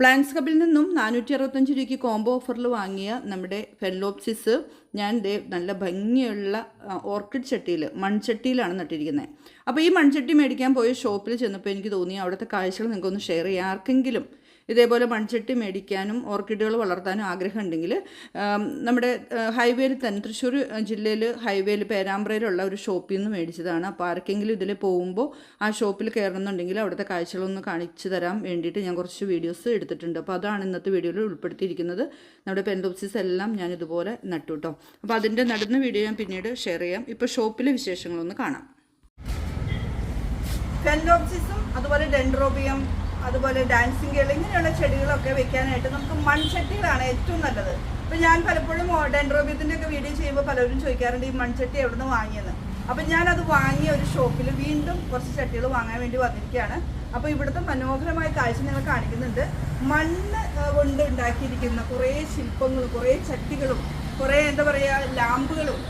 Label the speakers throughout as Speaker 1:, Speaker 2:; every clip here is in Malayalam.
Speaker 1: പ്ലാൻസ് കപ്പിൽ നിന്നും നാനൂറ്റി അറുപത്തഞ്ച് രൂപയ്ക്ക് കോംബോ ഓഫറിൽ വാങ്ങിയ നമ്മുടെ ഫെല്ലോപ്സിസ് ഞാൻ ദേ നല്ല ഭംഗിയുള്ള ഓർക്കിഡ് ചട്ടിയിൽ മൺചട്ടിയിലാണ് നട്ടിരിക്കുന്നത് അപ്പോൾ ഈ മൺചട്ടി മേടിക്കാൻ പോയ ഷോപ്പിൽ ചെന്നപ്പോൾ എനിക്ക് തോന്നി അവിടുത്തെ കാഴ്ചകൾ നിങ്ങൾക്കൊന്ന് ഷെയർ ചെയ്യാം. ആർക്കെങ്കിലും ഇതേപോലെ മൺചട്ടി മേടിക്കാനും ഓർക്കിഡുകൾ വളർത്താനും ആഗ്രഹമുണ്ടെങ്കിൽ നമ്മുടെ ഹൈവേയിൽ തന്നെ തൃശ്ശൂർ ജില്ലയിൽ ഹൈവേയിൽ പേരാമ്പ്രയിലുള്ള ഒരു ഷോപ്പിൽ നിന്ന് മേടിച്ചതാണ്. അപ്പോൾ ആർക്കെങ്കിലും ഇതിൽ പോകുമ്പോൾ ആ ഷോപ്പിൽ കയറണമെന്നുണ്ടെങ്കിൽ അവിടുത്തെ കാഴ്ചകളൊന്ന് കാണിച്ചു തരാൻ വേണ്ടിയിട്ട് ഞാൻ കുറച്ച് വീഡിയോസ് എടുത്തിട്ടുണ്ട്. അപ്പോൾ അതാണ് ഇന്നത്തെ വീഡിയോയിൽ ഉൾപ്പെടുത്തിയിരിക്കുന്നത്. നമ്മുടെ പെൻഡോപ്സിസ് എല്ലാം ഞാൻ ഇതുപോലെ നട്ടു കേട്ടോ. അപ്പോൾ അതിന്റെ നടുന്ന വീഡിയോ ഞാൻ പിന്നീട് ഷെയർ ചെയ്യാം. ഇപ്പോൾ ഷോപ്പിലെ വിശേഷങ്ങളൊന്ന് കാണാം. ഫെൻഡോപ്സിസും അതുപോലെ ഡെൻഡ്രോബിയം അതുപോലെ ഡാൻസിങ് കേൾ ഇങ്ങനെയുള്ള ചെടികളൊക്കെ വെക്കാനായിട്ട് നമുക്ക് മൺചട്ടികളാണ് ഏറ്റവും നല്ലത്. ഇപ്പം ഞാൻ പലപ്പോഴും ഡെൻഡ്രോബിയത്തിന്റെ ഒക്കെ വീഡിയോ ചെയ്യുമ്പോൾ പലരും ചോദിക്കാറുണ്ട് ഈ മൺചട്ടി എവിടെ നിന്ന് വാങ്ങിയെന്ന്? അപ്പം ഞാനത് വാങ്ങിയ ഒരു ഷോപ്പിൽ വീണ്ടും കുറച്ച് ചട്ടികൾ വാങ്ങാൻ വേണ്ടി വന്നിരിക്കുകയാണ്. അപ്പോൾ ഇവിടുത്തെ മനോഹരമായ കാഴ്ച ഞങ്ങൾ കാണിക്കുന്നുണ്ട്. മണ്ണ് കൊണ്ട് ഉണ്ടാക്കിയിരിക്കുന്ന കുറേ ശില്പങ്ങളും കുറേ ചട്ടികളും കുറേ എന്താ പറയുക ലാമ്പുകളും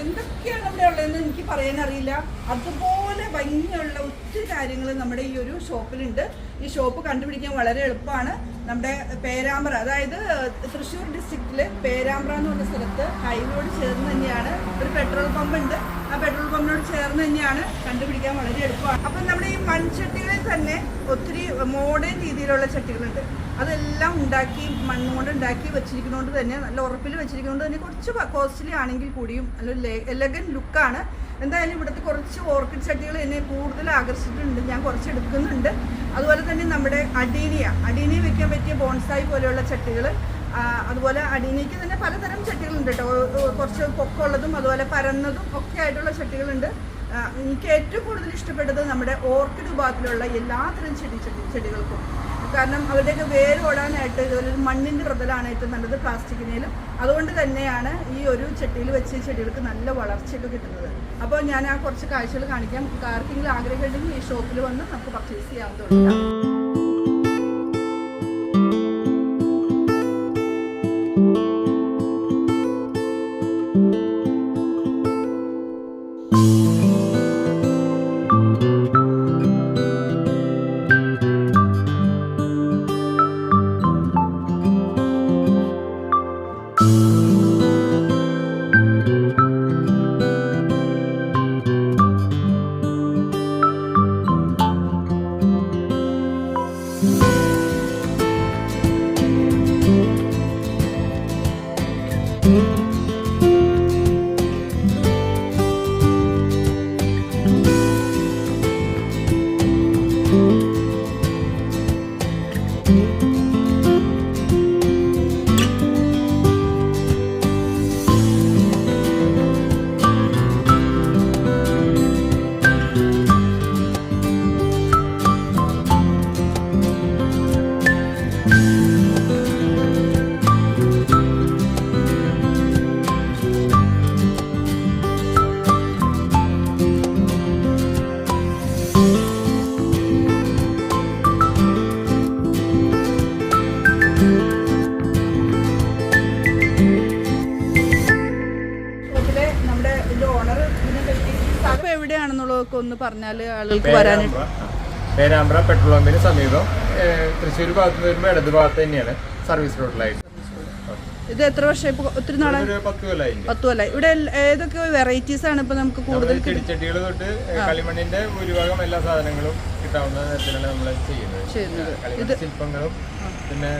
Speaker 1: എന്തൊക്കെയാണ് ഇവിടെ ഉള്ളതെന്ന് എനിക്ക് പറയാൻ അറിയില്ല. അതുപോലെ ഭംഗിയുള്ള ഒത്തിരി കാര്യങ്ങൾ നമ്മുടെ ഈ ഒരു ഷോപ്പിലുണ്ട്. ഈ ഷോപ്പ് കണ്ടുപിടിക്കാൻ വളരെ എളുപ്പമാണ്. നമ്മുടെ പേരാമ്പ്ര അതായത് തൃശ്ശൂർ ഡിസ്ട്രിക്റ്റിൽ പേരാമ്പ്ര എന്ന് പറഞ്ഞ സ്ഥലത്ത് ഹൈവേയോട് ചേർന്ന് തന്നെയാണ് ഒരു പെട്രോൾ പമ്പ് ഉണ്ട്. ആ പെട്രോൾ പമ്പിനോട് ചേർന്ന് തന്നെയാണ് കണ്ടുപിടിക്കാൻ വളരെ എളുപ്പമാണ്. അപ്പം നമ്മുടെ ഈ മൺചട്ടികളിൽ തന്നെ ഒത്തിരി മോഡേൺ രീതിയിലുള്ള ചട്ടികളുണ്ട്. അതെല്ലാം ഉണ്ടാക്കി മണ്ണുകൊണ്ട് ഉണ്ടാക്കി വെച്ചിരിക്കുന്നതുകൊണ്ട് തന്നെ നല്ല ഉറപ്പിൽ വെച്ചിരിക്കുന്നതുകൊണ്ട് തന്നെ കുറച്ച് കോസ്റ്റ്ലി ആണെങ്കിൽ കൂടിയും നല്ല എലഗൻ ലുക്കാണ് എന്തായാലും ഇവിടുത്തെ കുറച്ച് ഓർക്കിഡ് ചട്ടികൾ എന്നെ കൂടുതൽ ആകർഷിച്ചിട്ടുണ്ട്. ഞാൻ കുറച്ച് എടുക്കുന്നുണ്ട്. അതുപോലെ തന്നെ നമ്മുടെ അഡീനിയ അഡീനിയ വെക്കാൻ പറ്റിയ ബോൺസായി പോലെയുള്ള ചട്ടികൾ അതുപോലെ അടിയിലേക്ക് തന്നെ പലതരം ചട്ടികളുണ്ട് കേട്ടോ. കുറച്ച് പൊക്കമുള്ളതും അതുപോലെ പരന്നതും ഒക്കെ ആയിട്ടുള്ള ചട്ടികളുണ്ട്. എനിക്ക് ഏറ്റവും കൂടുതൽ ഇഷ്ടപ്പെട്ടത് നമ്മുടെ ഓർക്കിഡ് വിഭാഗത്തിലുള്ള എല്ലാത്തരം ചെടി ചെടി ചെടികൾക്കും. കാരണം അവരുടെയൊക്കെ വേര് ഓടാനായിട്ട് ഇതുപോലെ മണ്ണിന്റെ പ്രതലാണ് ഏറ്റവും നല്ലത് പ്ലാസ്റ്റിക്കിനേലും. അതുകൊണ്ട് തന്നെയാണ് ഈ ഒരു ചട്ടിയിൽ വെച്ച് ചെടികൾക്ക് നല്ല വളർച്ചയൊക്കെ കിട്ടുന്നത്. അപ്പോൾ ഞാൻ ആ കുറച്ച് കാഴ്ചകൾ കാണിക്കാം. ആർക്കെങ്കിലും ആഗ്രഹമുണ്ടെങ്കിൽ ഈ ഷോപ്പിൽ വന്ന് നമുക്ക് പർച്ചേസ് Thank you. ഷോപ്പിലെ എവിടെയാണെന്നുള്ളതൊക്കെ ഒന്ന് പറഞ്ഞാൽ ആളുകൾക്ക് വരാനായിട്ട്.
Speaker 2: പേരാമ്പ്ര പെട്രോൾ പമ്പിന് സമീപം തൃശ്ശൂർ ഭാഗത്ത് നിന്ന് വരുമ്പോൾ ഇടത് ഭാഗത്ത് തന്നെയാണ് സർവീസ് റോഡിലായിട്ട്.
Speaker 1: ഇത് എത്ര വർഷം ഇപ്പൊ ഒത്തിരി നാളെ
Speaker 2: ഒരു പത്ത്
Speaker 1: കൊല്ലായി. ഇവിടെ ഏതൊക്കെ വെറൈറ്റീസ് ആണ് ഇപ്പൊ നമുക്ക് കൂടുതൽ
Speaker 2: ചെടിച്ചട്ടികൾ തൊട്ട് കളിമണ്ണിന്റെ ഭൂരിഭാഗം എല്ലാ സാധനങ്ങളും കിട്ടാവുന്ന തരത്തിലാണ് നമ്മൾ ചെയ്യുന്നത്. ശില്പങ്ങളും പിന്നെ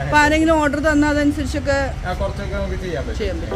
Speaker 1: അപ്പൊ ആരെങ്കിലും ഓർഡർ തന്നാൽ അതനുസരിച്ചൊക്കെ
Speaker 2: കുറച്ചൊക്കെ നമുക്ക്
Speaker 1: ചെയ്യാൻ പറ്റും.